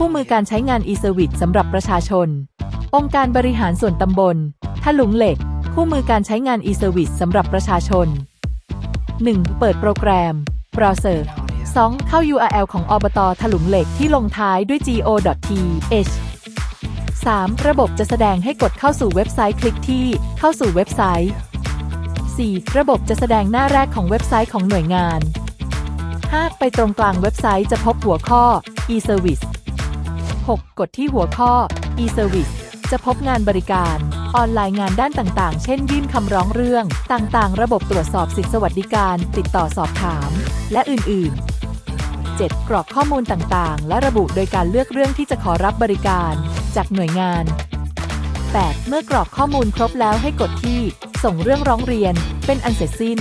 คู่มือการใช้งาน e-service สำหรับประชาชน องค์การบริหารส่วนตำบลถลุงเหล็ก คู่มือการใช้งาน e-service สำหรับประชาชน 1. เปิดโปรแกรม browser 2. เข้า URL ของอบตถลุงเหล็กที่ลงท้ายด้วย go.th 3. ระบบจะแสดงให้กดเข้าสู่เว็บไซต์คลิกที่ เข้าสู่เว็บไซต์ 4. ระบบจะแสดงหน้าแรกของเว็บไซต์ของหน่วยงาน 5. ไปตรงกลางเว็บไซต์จะพบหัวข้อ e-service 6. กดที่หัวข้อ e-service จะพบงานบริการ ออนไลน์งานด้านต่างๆ เช่นยื่นคำร้องเรื่อง ต่างๆ ระบบตรวจสอบสิทธิสวัสดิการ ติดต่อสอบถาม และอื่น ๆ 7. กรอกข้อมูลต่างๆ และระบุโดยการเลือกเรื่องที่จะขอรับบริการ จากหน่วยงาน 8. เมื่อกรอกข้อมูลครบแล้วให้กดที่ ส่งเรื่องร้องเรียน เป็นอันเสร็จสิ้น